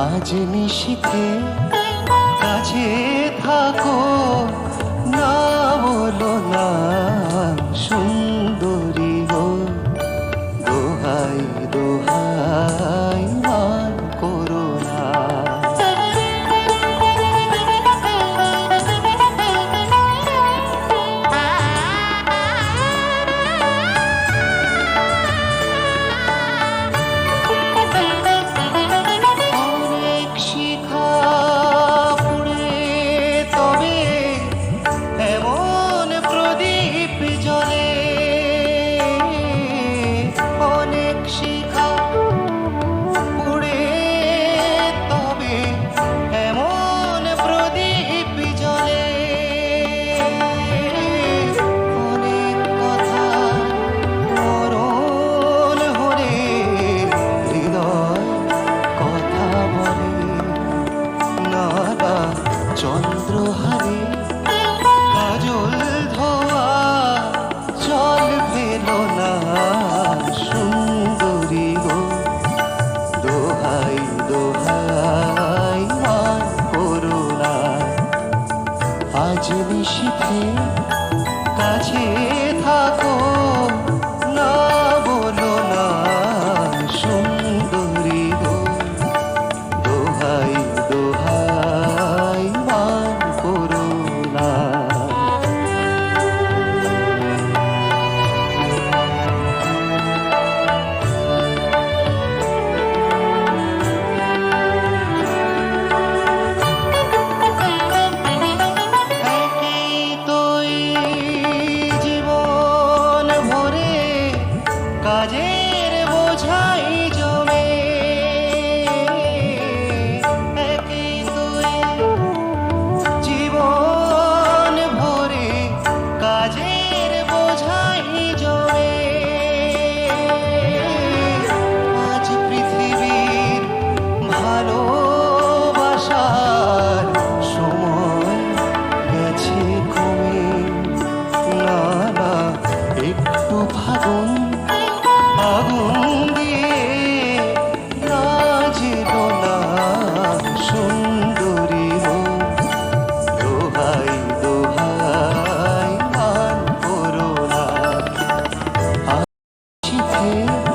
আজ নিশিতে কাছে চন্দ্রহারে কাজল ধোয়া চল ফেলো না, সুন্দরী গো। দোহাই দোহাই মান করুণা আজ নিশীথে কাছে petit feu.